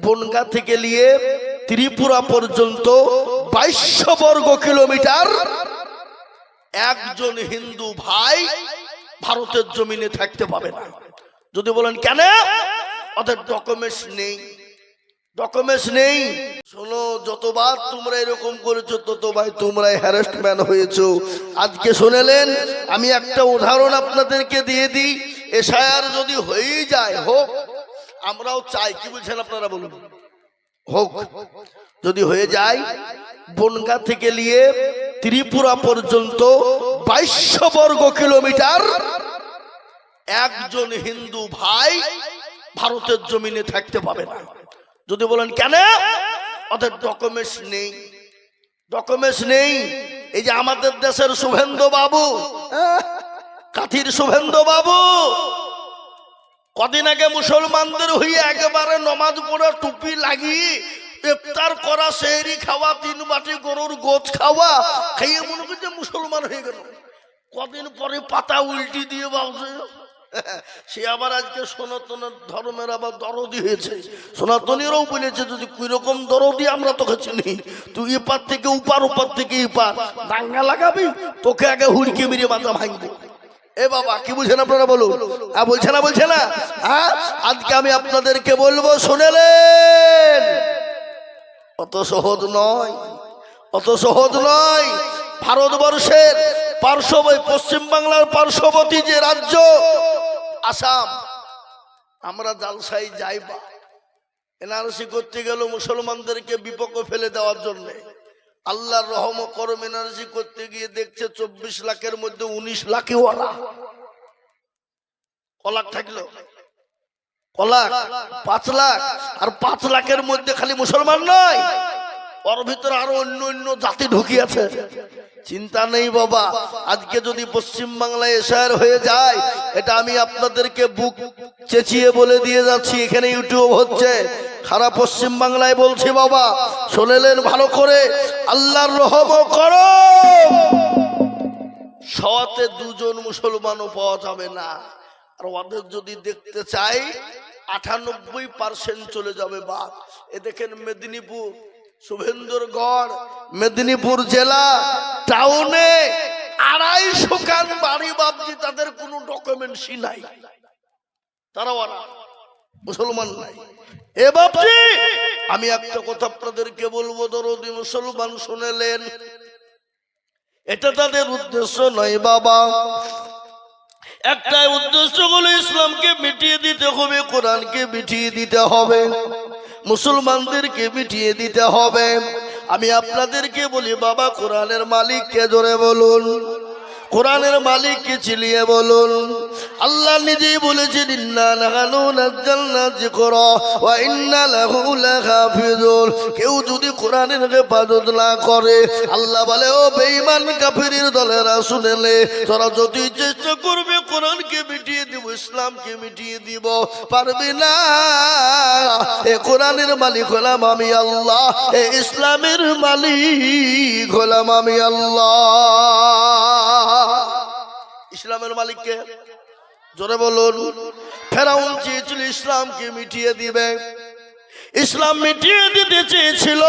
বনগা থেকে নিয়ে ত্রিপুরা পর্যন্ত বাইশশো বর্গ কিলোমিটার। একজন হিন্দু ভাই ভারতের জমিনে থাকতে পাবে না। যদি বলেন, কেন? ওদের ডকুমেন্টস নেই। ডকুমেন্টস নেই। শোনো, যতবার তোমরা এরকম করেছ, ততবার তোমরা হ্যারাসমেন্ট হয়েছো। আজকে শুনেলেন, আমি একটা উদাহরণ আপনাদেরকে দিয়ে দিই। এসআইআর যদি হয়েই যায়, হোক। আমরাও চাই, কি বলছেন আপনারা বলুন? হোক, যদি হয়ে যায়, বনগা থেকে নিয়ে ত্রিপুরা পর্যন্ত বাইশশো বর্গ কিলোমিটার, একজন হিন্দু ভাই ভারতের জমিনে থাকতে পাবে না। যদি বলেন, কেন? ওদের ডকুমেন্টস নেই। ডকুমেন্টস নেই। এই যে আমাদের দেশের শুভেন্দু বাবু কাথির শুভেন্দু বাবু কদিন আগে মুসলমানদের হয়ে একেবারে নমাজ পড়ে টুপি লাগিয়ে ইফতার করা, সেহরি খাওয়া, তিন বাটি গরুর গোছ খাওয়া, খাইয়ে মনে করছে মুসলমান হয়ে গেল। কদিন পরে পাতা উল্টি দিয়ে বাবছে সে আবার আজকে সনাতনের ধর্মের আবার দরদি হয়েছে। সনাতনীরাও বলেছে, যদি কুই রকম দরদি আমরা তোকে চিনি, তুই এপার থেকে উপার ওপার থেকে এপার। দাঙ্গা লাগাবি, তোকে আগে হুড়কে মেরে মাথা ভাঙবো। এ বাবা, কি বুঝছেন আপনারা বলুন? হ্যাঁ বলছে না বলছে না? হ্যাঁ আজকে আমি আপনাদেরকে বলব, শুনেলেন? অত সহজ নয়, অত সহজ নয়। ভারতবর্ষের পার্শ্ব পশ্চিম বাংলার পার্শ্ববর্তী যে রাজ্য, আসাম, আমরা জালসাই যাইবা। এনআরসি করতে গেল মুসলমানদেরকে বিপক্ষ ফেলে দেওয়ার জন্য। আল্লাহর রহম করম এনার্জি করতে গিয়ে দেখছে চব্বিশ লাখের মধ্যে উনিশ লাখই ওরা কলাক থাকল। কলাক, পাঁচ লাখ, আর পাঁচ লাখের মধ্যে খালি মুসলমান নয়। ওর ভিতরে আরও অন্য অন্য জাতি ঢুকিয়েছে। চিন্তা নেই বাবা, আজকে যদি পশ্চিম বাংলায় এসআর হয়ে যায়, এটা আমি আপনাদেরকে বুক চেঁচিয়ে বলে দিয়ে যাচ্ছি, এখানে ইউটিউব হচ্ছে। সারা পশ্চিম বাংলায় বলছি বাবা শোনেলেন ভালো করে, আল্লাহর রহম করো। সতে দুজন মুসলমানও পাওয়া যাবে না। আর ওদের যদি দেখতে চাই, আটানব্বই পার্সেন্ট চলে যাবে বাদ এ দেখেন মেদিনীপুর শুভেন্দুরগড় মেদিনীপুর জেলা, টাউনে আড়াইশো কান বাড়ি বাবজি, তাদের কোনো ডকুমেন্টসই নাই। তারাও মুসলমান নাই। এ বাপজি, আমি একটা কথা আপনাদেরকে বলব, দরদি মুসলমান শুনেলেন। এটা তাদের উদ্দেশ্য নয় বাবা। একটাই উদ্দেশ্য হলো ইসলামকে মিটিয়ে দিতে হবে, কোরআনকে মিটিয়ে দিতে হবে। মুসলমানদেরকে মিটিয়ে দিতে হবে। আমি আপনাদেরকে বলি বাবা কোরআনের মালিককে জোরে বলুন। কোরআনের মালিককে চিলিয়ে বলুন, আল্লাহ নিজেই বলেছেন, ইন্না নাহানু নাজ্জালনা যিকরা ওয়া ইন্না লাহু লাহাফিজুন কেউ যদি কোরআনের হেফাজত না করে, আল্লাহ বলে, ও বেঈমান কাফিরের দলেরা শুনেলে তোরা যদি চেষ্টা করবে, কোরআনকে মিটিয়ে দিব, ইসলামকে মিটিয়ে দিব, পারবে না? এ কোরআনের মালিক হলাম আমি আল্লাহ, এ ইসলামের মালিক হলাম আমি আল্লাহ। ইসলামের মালিককে। জোরে বলুন ফেরাউন চেয়েছিল ইসলামকে মিটিয়ে দিবে। ইসলাম মিটিয়ে দিতে চেয়েছিল।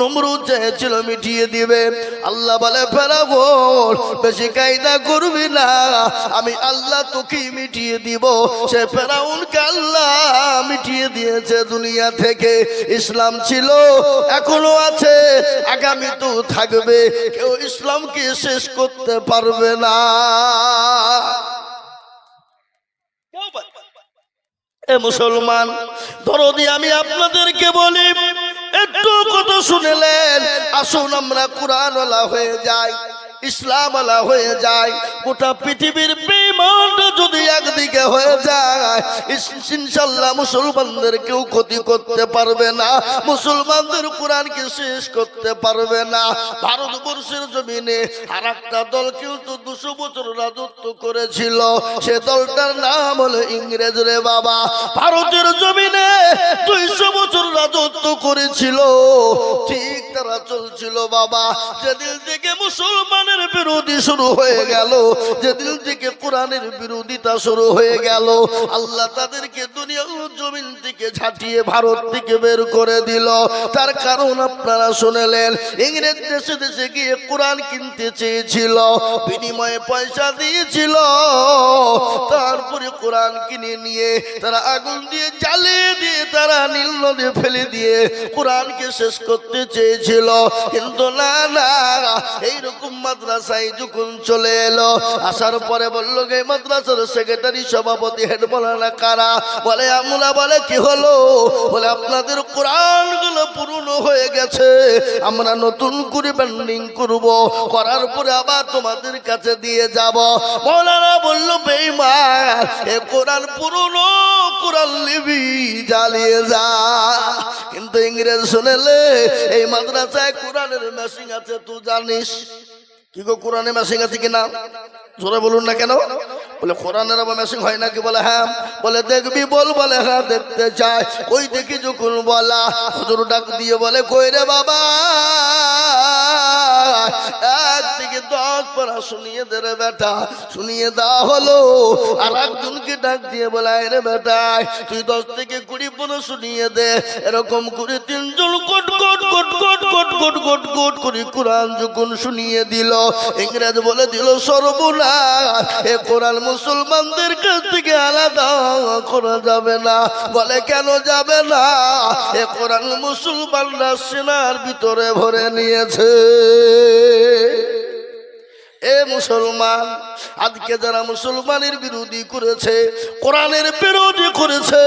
নমরুদ চেয়েছিল মিটিয়ে দিবে। আল্লাহ বলে ফেরাউন বেশি কায়দা করবি না। আমি আল্লাহ তোকে মিটিয়ে দিব। সে ফেরাউনকে আল্লাহ মিটিয়ে দিয়েছে দুনিয়া থেকে। ইসলাম ছিল, এখনও আছে, আগামী তো থাকবে। কেউ ইসলামকে শেষ করতে পারবে না কেউ পারবে না। এ মুসলমান, ধরো দিয়ে আমি আপনাদেরকে বলি, একটু কত শুনেলেন, আসুন আমরা কোরআন হয়ে যাই ইসলাম হয়ে যায় গোটা পৃথিবীর বিমান যদি একদিকে হয়ে যায় ইস- ইনশাল্লাহ মুসলমানদের কেউ ক্ষতি করতে পারবে না। মুসলমানদের কোরআনকে শেষ করতে পারবে না। ভারতবর্ষের জমিনে আর একটা দল কিন্তু দুশো বছর রাজত্ব করেছিল। সে দলটার নাম হলো ইংরেজ রে বাবা। ভারতের জমিনে দুইশো বছর রাজত্ব করেছিল। ঠিক তারা চলছিল বাবা। যেদিন থেকে মুসলমানের বিরোধী শুরু হয়ে গেল, যেদিন থেকে কোরআনের বিরোধিতা শুরু হয়ে গেল আল্লাহ তাদেরকে দুনিয়া জমিন থেকে ছাটিয়ে ভারত থেকে বের করে দিল। তার কারণ আপনারা শুনেলেন, ইংরেজ দেশে দেশে গিয়ে কোরআন কিনতে চেয়েছিল, বিনিময়ে পয়সা দিয়েছিল। তারপরে কোরআন কিনে নিয়ে তারা আগুন দিয়ে জ্বালিয়ে দিয়ে তারা নীল নদে ফেলে দিয়ে কোরআনকে শেষ করতে চেয়েছিল। কিন্তু না না, এইরকম মাদ্রাসায় যখন চলে এলো, আসার পরে বলল, গে মাদ্রাসার সেক্রেটারি সভাপতি হেড না কারা? বলে, আমরা বলে, কি হলো? বলে, আপনাদের কোরআনগুলো পুরনো হয়ে গেছে। আমরা নতুন করে ব্যান্ডিং করব। করার পরে আবার তোমাদের কাছে দিয়ে যাব। মৌলানা বলল বেইমান এ কোরআন পুরনো, কোরআন লিবি জ্বালিয়ে যা। কিন্তু ইংরেজ শুনেলে, এই মাদ্রাসায় কোরআনের মেশিন আছে, তুই জানিস? কি গো কোরআনে মেশিন আছে কিনা জোরে বলুন না কেন? বলে, কোরআনের আবার মেসিং হয় নাকি? বলে হ্যাঁ। বলে, দেখবি, বল। বলে হ্যাঁ দেখতে চায় ওই দেখি যখন বলা, হুজুর ডাক দিয়ে বলে, কই রে বাবা? এক থেকে দশ পড়া শুনিয়ে দে রে বেটা, শুনিয়ে দেওয়া হলো। আর একজনকে ডাক দিয়ে বলে, "আয় রে বেটা তুই দশ থেকে কুড়ি পনেরো শুনিয়ে দে। এরকম করে তিনজন quote quote quote quote quote quote quote quote করে কোরআন যখন শুনিয়ে দিল, ইংরেজ বলে দিল, সর্বনাশ, এ কোরআন মুসলমানদের কাছ থেকে আলাদা করা যাবে না। বলে, কেন যাবে না? এ কোরআন মুসলমানরা সেনার ভিতরে ভরে নিয়েছে। এ মুসলমান, আজকে যারা মুসলমানের বিরোধী করেছে, কোরআনের বিরোধী করেছে,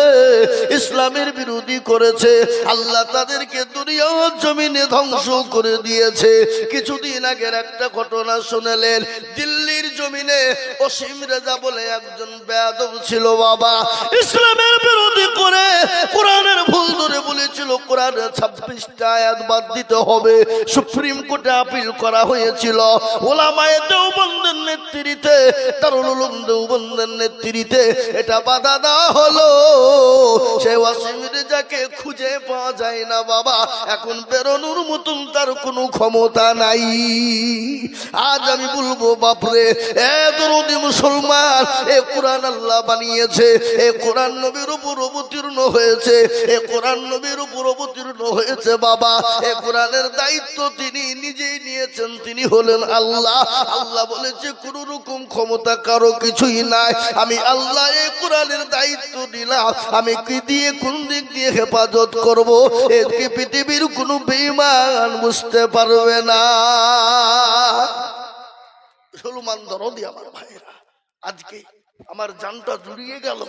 ইসলামের বিরোধী করেছে, আল্লাহ তাদেরকে দুনিয়া জমিনে ধ্বংস করে দিয়েছে। কিছুদিন আগের একটা ঘটনা শুনেলেন, দিল্লির জমিনে অসীম রেজা বলে একজন বেয়াদব ছিল বাবা। ইসলামের বিরোধী করে ছাব্বিশটা আয়াত বাদ দিতে হবে। সুপ্রিম কোর্টে আপিল করা হয়েছিল। ওলামায়ে দেওবন্দের নেতৃত্বে তারুল দেওবন্দের নেতৃত্বে এটা বাধা দেওয়া হলো। সে রেজাকে খুঁজে পাওয়া যায় না বাবা। এখন বেরোনোর মতন তার কোনো ক্ষমতা নাই। আজ আমি বলব, বাপরে, এ দরদি মুসলমান, এ কোরআন আল্লাহ বানিয়েছে, এ কোরআন নবীর উপর অবতীর্ণ হয়েছে, এ কোরআন নবীর উপর অবতীর্ণ হয়েছে বাবা। এ কোরআনের দায়িত্ব তিনি নিজেই নিয়েছেন, তিনি হলেন আল্লাহ। আল্লাহ বলেছে, কোন রকম ক্ষমতা কারও কিছুই নাই। আমি আল্লাহ এই কোরআনের দায়িত্ব দিলাম আমি কি দিয়ে, কোন দিক দিয়ে হেফাজত করব? একে পৃথিবীর কোনো বেইমান বুঝতে পারবে না। মুসলমান দরদি আমার ভাইরা আজকে আমার জানটা জুড়িয়ে গেল।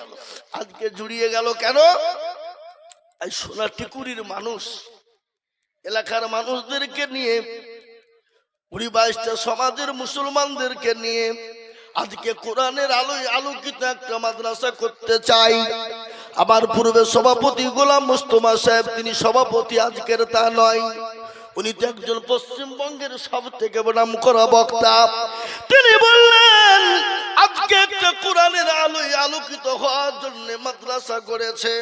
আজকে জুড়িয়ে গেল কেন? এই সোনা টিকুরির মানুষ, এলাকার মানুষদেরকে নিয়ে, কুড়ি বাইশটা সমাজের মুসলমানদেরকে নিয়ে আজকে কোরআনের আলোয় আলোকিত একটা মাদ্রাসা করতে চাই। আমার পূর্বে সভাপতি গোলাম মুস্তফা সাহেব, তিনি সভাপতি আজকের তা নয়। উনি তো একজন পশ্চিমবঙ্গের সব থেকে নাম করা বক্তা। তিনি বললেন, আজকে একটা কোরআনের আলোয় আলোকিত হওয়ার জন্য মাদ্রাসা করেছে।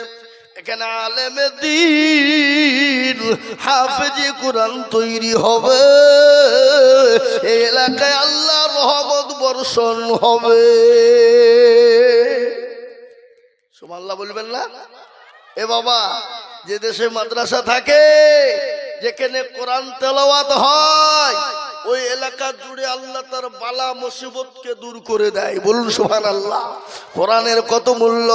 এখানে আলেমে দিন, হাফেজি কোরআন তৈরি হবে। এই এলাকায় আল্লাহ রহমত বর্ষণ হবে। সুমাল্লাহ বলবেন না? এ বাবা, যে দেশে মাদ্রাসা থাকে, যেখানে কোরআন তেলাওয়াত হয় ওই এলাকা জুড়ে আল্লাহ তার বালা মুসিবতকে দূর করে দেয়। বলুন সুহান আল্লাহ কোরআনের কত মূল্য?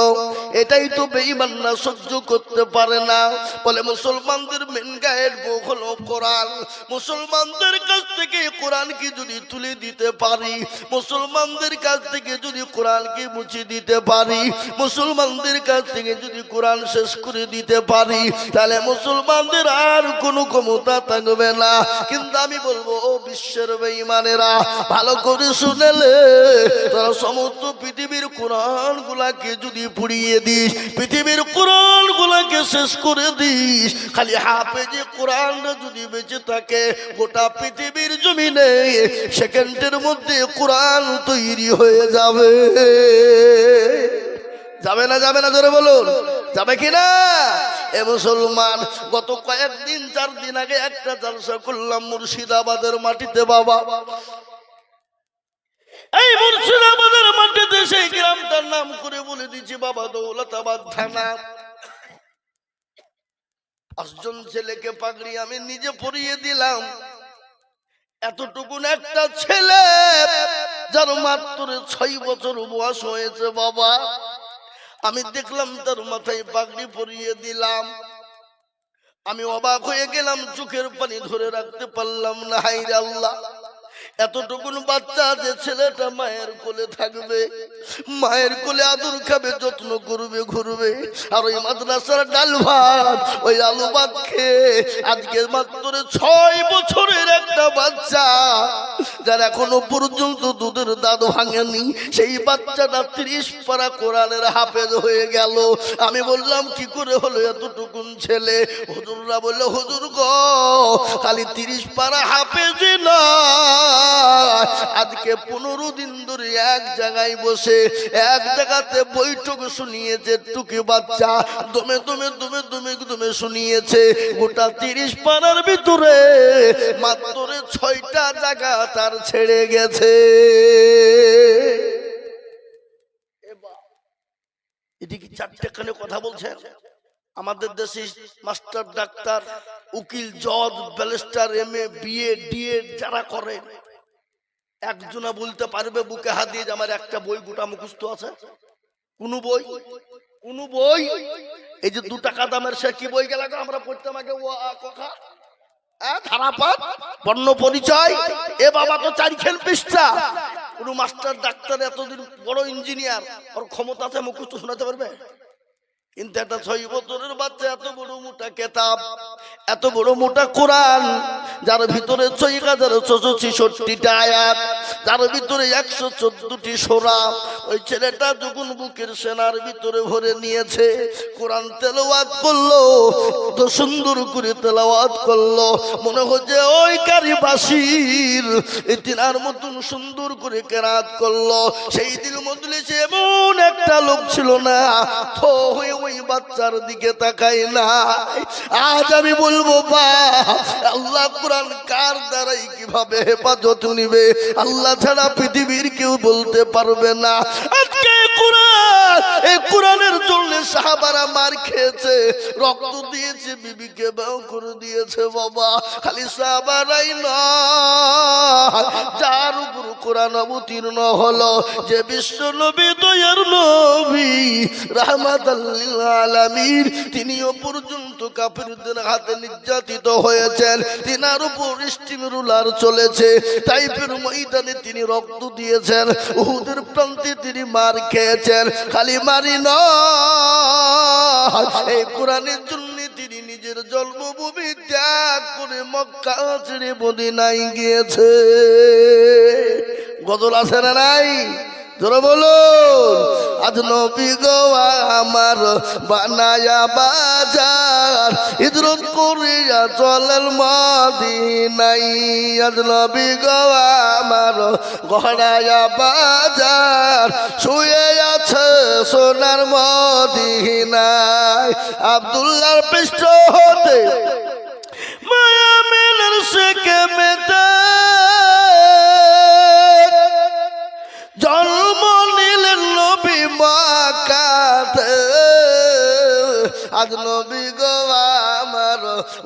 এটাই তো বেঈমানরা সহ্য করতে পারে না। বলে মুসলমানদের মেন গায়ের বউ হলো কোরআন। মুসলমানদের কাছ থেকে কোরআনকে যদি তুলে দিতে পারি, মুসলমানদের কাছ থেকে যদি কোরআনকে মুছে দিতে পারি, মুসলমানদের কাছ থেকে যদি কোরআন শেষ করে দিতে পারি, তাহলে মুসলমানদের আর কোনো ক্ষমতা থাকবে না। কিন্তু আমি বলব, ও বিশ্বের বেঈমানেরা ভালো করে শুনেলে তারা সমস্ত পৃথিবীর কোরআন গুলাকে যদি পুড়িয়ে দিস, পৃথিবীর কোরআন গুলাকে শেষ করে দিস, খালি হাফে যে কোরআনটা যদি বেঁচে থাকে, গোটা পৃথিবীর জমিনে সেকেন্ডের মধ্যে কোরআন তৈরি হয়ে যাবে। যাবে না যাবে না ধরে বলুন। যাবে কি না? এ মুসলমান, গত কয়েকদিন, চার দিন আগে একটা জালসা করলাম মুর্শিদাবাদের মাটিতে, বাবা। এই মুর্শিদাবাদের মাটিতে সেই গ্রামটার নাম করে বলে দিচ্ছি বাবা, দৌলতাবাদ থানা। পাঁচজন ছেলেকে পাগড়ি আমি নিজে পরিয়ে দিলাম। এতটুকুন একটা ছেলে, যার মাত্র ছয় বছর বয়স হয়েছে, বাবা। আমি দেখলাম তার মাথায় পাগড়ি পরিয়ে দিলাম। আমি অবাক হয়ে গেলাম, চোখের পানি ধরে রাখতে পারলাম না হাইরে আল্লাহ। এতটুকুন বাচ্চা যে ছেলেটা মায়ের কোলে থাকবে, মায়ের কোলে আদর খাবে, যত্ন করবে, ঘুরবে। আর ওই মাদ্রাসার ডাল ভাত, ওই আলু ভাত খেয়ে আজকে মাত্র ছয় বছরের একটা বাচ্চা, যার এখনও পর্যন্ত দুধের দাঁত ভাঙেনি, সেই বাচ্চাটা ত্রিশ পারা কোরআনের হাফেজ হয়ে গেল। আমি বললাম, কি করে হলো এতটুকুন ছেলে? হুজুররা বলল, হুজুর গো, খালি তিরিশ পারা হাফেজ না। আজকে পনেরো দিন ধরে এক জায়গায় বসে, এক জায়গাতে বৈঠক শুনিয়েছে, টুকি বাচ্চা দমে দমে দমে দমে দমে শুনিয়েছে, গোটা তিরিশ পাড়ার ভিতরে মাত্র ছয়টা জায়গা তার ছেড়ে গেছে। এটি কি চারটে কানে কথা বলছেন? আমাদের দেশে মাস্টার ডাক্তার, উকিল, জজ এম এ যারা করে একজনা বলতে পারবে বুকে হাত দিয়ে আমার একটা বই, গোটা মুখস্থ আছে? কোন বই? কোন বই? এই যে দু টাকা দামের সে কি বই গেল আমরা পড়তাম আগে ও কথা ধারাপাত, বর্ণ পরিচয়। এ বাবা তো পৃষ্ঠা। কোন মাস্টার, ডাক্তার, এতদিন বড় ইঞ্জিনিয়ার। ওর মুখস্থ শোনাতে পারবে? কিন্তু একটা ছয় বছরের বাচ্চা, এত বড় মোটা কেতাব, এত বড় মোটা কোরআন, যার ভিতরে ছয় হাজার ছশো ছেষট্টিটা আয়াত, যার ভিতরে একশো চোদ্দটি সোরা, ওই ছেলেটা যখন বুকের সেনার ভিতরে ভরে নিয়েছে, কোরআন তেলাওয়াত করল তো সুন্দর করে তেলাওয়াত করল, মনে হচ্ছে ওই কারিবাসীর এই তিনার মতন সুন্দর করে কেরাত করল। সেই দিন মজলিসে এমন একটা লোক ছিল না ওই বাচ্চার দিকে তাকায় না। আজ আমি বলব, বা, আল্লাহ কোরআন কার দ্বারাই কীভাবে হেফাজত নিবে? আল্লাহ ছাড়া পৃথিবীর কেউ বলতে পারবে না। আজকে কোরআন, এই কোরআনের জন্য সাহাবারা মার খেয়েছে, রক্ত দিয়েছে, বিবিকে বাউ করে দিয়েছে, বাবা। খালি সাহাবারাই না যার উপর কোরআন অবতীর্ণ হলো, যে বিশ্ব নবী, দয়ার নবী রাহমাত আলামিন তিনিও পর্যন্ত কাফিরদের হাতে নির্যাতিত হয়েছেন, তিনার উপর স্টিম রুলার চলেছে টাইপের ময়দানে তিনি রক্ত দিয়েছেন, উহুদের প্রান্তে তিনি মার খেয়েছেন, খালি মারি এই কোরআনের জন্য তিনি নিজের জন্মভূমি ত্যাগ করে মক্কা ছেড়ে মদিনায় গিয়েছে। গজল আছে না নাই? ধরো বলুন, আজ নবী গো আমার বানায়া বাজার হিজরত করিয়া চলেন মদিনাই। আজ নবী গো আমার গড়ায়া বাজার, শুয়ে আছে সোনার মদিনায়। আব্দুল্লাহর পৃষ্ঠ হতে মায়া মেলার শেখে মেতে? জন্ম আজ নবী গো আমার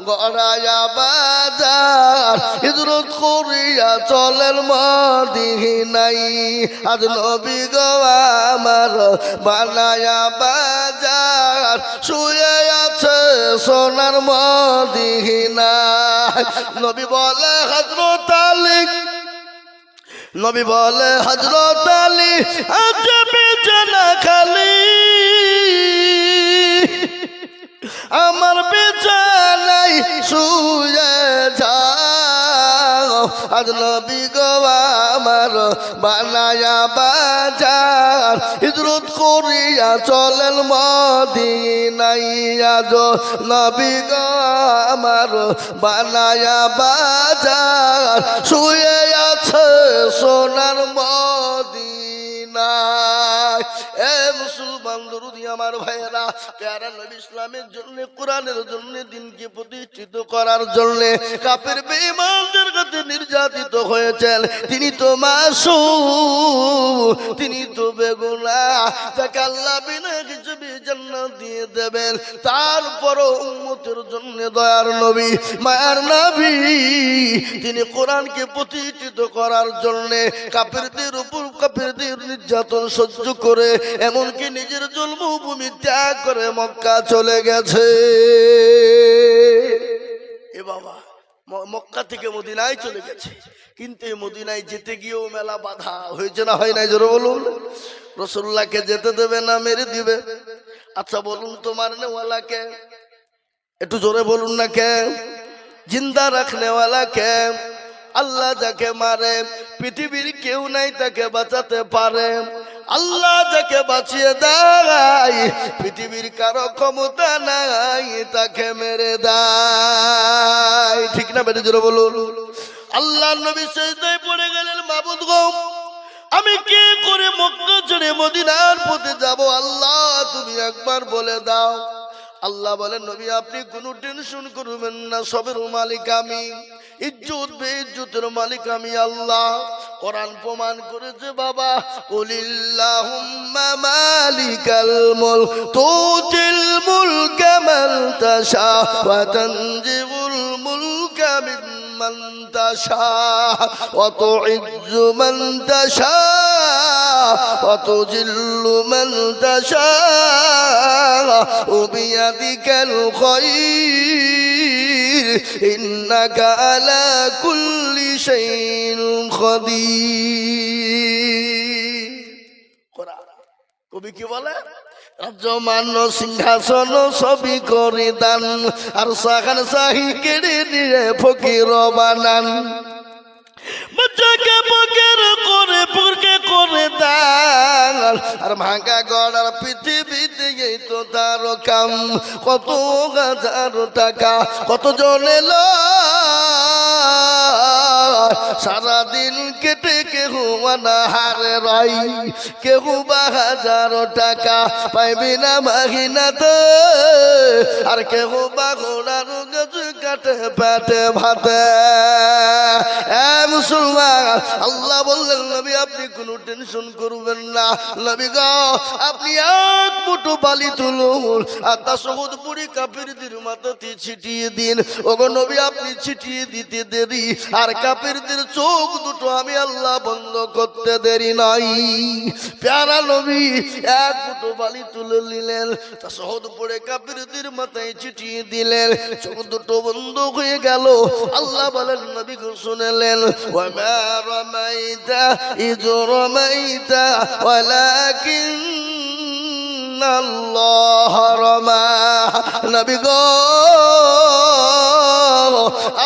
গড়ায়া বাজার। হিজরত করিয়া চলেন মদিনাই। আজ নবী গো আমার বানায়া বাজার। শুয়ে আছে সোনার মদিনায়। নবী বলে হজরত আলী। নবী বলে হজরত আলী আজবে জানা খালি। আমার বিছানাই শুয়ে যাও। আজ নবী গো আমার বানায়া বাজার। হিজরত করিয়া চলেন মদিনাই আজ নবী গো আমার বানায়া বাজার। শুয়ে আছে সোনার মদিনায়। এ নির্যাতিত হয়েছেন। তিনি তো মাসু তিনি তো বেগুনা আল্লাহ বিনা কিছু জান্নাত দিয়ে দেবেন। তারপরও উম্মতের জন্য দয়ার নবী, মায়ার নবী, তিনি কোরআনকে প্রতিষ্ঠিত করার জন্য কাপেরদের উপর কাপেরদের নির্যাতন সহ্য করে, এমনকি নিজের জন্মভূমি ত্যাগ করে মক্কা চলে গেছে। এ বাবা মক্কা থেকে মদিনায় চলে গেছে। কিন্তু মদিনায় যেতে গিয়েও মেলা বাধা হয়েছে না, হয় নাই? জোরে বলুন। রসুল্লাহকে যেতে দেবে না, মেরে দিবে? আচ্ছা বলুন তোমার নেওয়ালাকে একটু জোরে বলুন না কে? জিন্দা রাখনেওয়ালা কে আল্লাহ যাকে মারে, পৃথিবীর কেউ নাই তাকে বাঁচাতে পারে। আল্লাহ যাকে বাঁচিয়ে দেয়, পৃথিবীর কারও ক্ষমতা নাই, তাকে মেরে দেয়। ঠিক না বেটে জোরে বলুন? আল্লাহ নবী সেজদায় পড়ে গেলেন, মাবুদ গো আমি কি করে মক্কা ছেড়ে মদিনার পথে যাব? আল্লাহ, তুমি একবার বলে দাও। আল্লাহ বলেন, নবী, আপনি কোনো টেনশন করবেন না, সবের মালিক আমি। ইজ্জত বে ইজ্জতের মালিক আমি আল্লাহ। কোরআন প্রমাণ করেছে বাবা কুলিল্লাহুম্মা মালিকাল মুলক, তুতিল মুলকা মান তাশা, ওয়া তানজিবুল মুলকা মিমমান তাশা, ওয়া তুইজ্জু إنك على كل شيء قدير قرآن কবি কি বলে রাজ্যমান সিংহাসন সবই করে দান আর সাখান সাহি কেড়ে নিয়ে ফকির বানান বাচ্চাকে ফকির করে পুরকে করে দান আর ভাঙা গড়ার পৃথিবীতে এই তো তার কাম কত হাজার টাকা, কত জনে সারাদিন কেটে কেহ হারে রাই কেহ বা হাজার টাকা পাইবি না মাহিনা তো আর কেহ বা ঘোড়ার কাটে, পেটে, ভাতে। আল্লাহ বললেন, নবী, আপনি কোনো টেনশন করবেন না। নবী গো, আপনি এক মুঠো বালি তুলুন আর তা সহজ পুরি কাপেরদের মাথাতে ছিটিয়ে দিন। ওগো নবী, আপনি ছিটিয়ে দিতে দেরি। আর কাপেরদের চোখ দুটো আমি আল্লাহ বন্ধ করতে দেরি নাই। প্যারা নবী, এক মুঠো বালি তুলে নিলেন। তা সহজ পড়ে কাপেরদের মাথায় ছিটিয়ে দিলেন। চোখ দুটো বন্ধ হয়ে গেল। আল্লাহ বলেন, নবী শুনেলেন ওয়া রমাইতা ইজ রমাইতা, ওয়ালাকিন আল্লাহ রমা নবী গো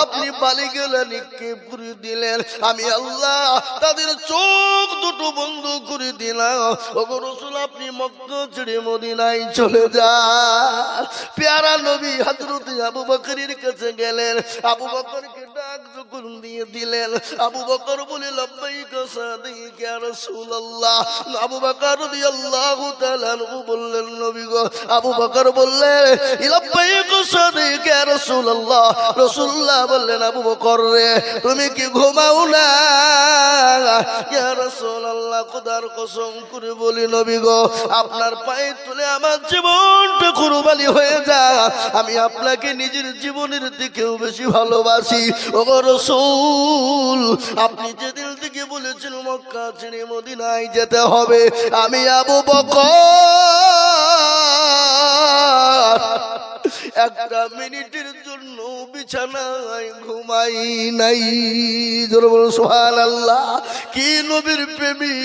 আপনি বালি গেলে নিক্ষেপ করে দিলেন। আমি আল্লাহ তাদের চোখ দুটো বন্ধ করে দিলাম। ওগো রসুল, আপনি মক্কা ছেড়ে মদিনায় চলে যান। পেয়ারা নবী হজরত আবু বকরের কাছে গেলেন। আবু বকরকে ডাক যখন দিয়ে দিলেন, আবু বকর বলে, লব্বাইক সাদিক ইয়া রাসূলুল্লাহ। আবু বকর রাদিয়াল্লাহু তাআলা আনহু বললেন, নবী গো। আবু বকর বললেন লব্বাইক সাদিক ইয়া রাসূলুল্লাহ। রাসূলুল্লাহ বললেন, আবু বকর রে, তুমি কি ঘুমাও না? ইয়া রাসূলুল্লাহ, খোদার কসম করে বলি, নবী গো, আপনার পায়ে তুলে আমার জীবনটা কুরবানি হয়ে যা আমি আপনাকে নিজের জীবনের দিকেও বেশি ভালোবাসি। ও রসুল, আপনি যেদিন থেকে বলেছেন, মক্কা ছেড়ে মদিনায় যেতে হবে। আমি আবু বকর। একটা মিনিটের জন্য বিছানায় ঘুমাই নাই। সোহান আল্লাহ কি নবীর প্রেমী?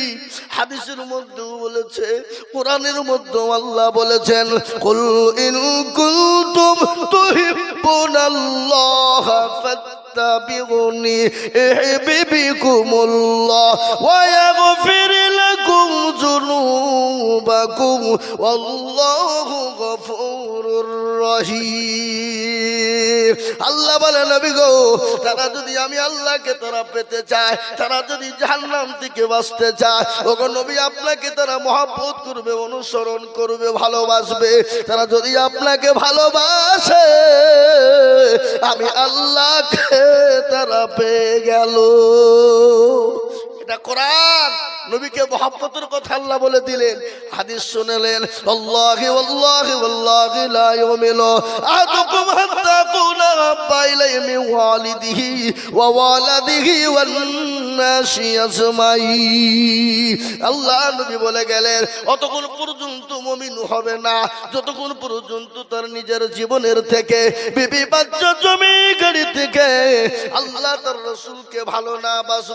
হাদিসের মধ্যেও বলেছে, কোরআনের মধ্যেও আল্লাহ বলেছেন, কুল ইন কুনতুম তুহিব্বুনাল্লাহ فاتبعوني يحببكم الله ويغفر لكم ذنوبكم والله غفور رحيم আল্লাহ বলে নবী গো তারা যদি আমি আল্লাহকে তারা পেতে চায় তারা যদি জাহান্নাম থেকে বাঁচতে চায় ওগো নবী আপনাকে তারা মহাব্বত করবে অনুসরণ করবে ভালোবাসবে তারা যদি আপনাকে ভালোবাসে আমি আল্লাহকে তারা পেয়ে গেল। এটা কোরআন। নবীকে মহাব্বতের কথা আল্লাহ বলে দিলেন, হাদিস শুনলেন, আল্লাহি আল্লাহি আল্লাহি লা হাত্তা কুনা ওয়ালিদিহি ওয়া ওয়ালাদিহি ওয়ান নাসি আজমাইন। আল্লাহ নবী বলে গেলেন অতক্ষণ পর্যন্ত মুমিন হবে না। যতক্ষণ পর্যন্ত তার নিজের জীবনের থেকে বিবি বাচ্চা জমি গাড়ি থেকে আল্লাহ তার রসুলকে ভালো না বাস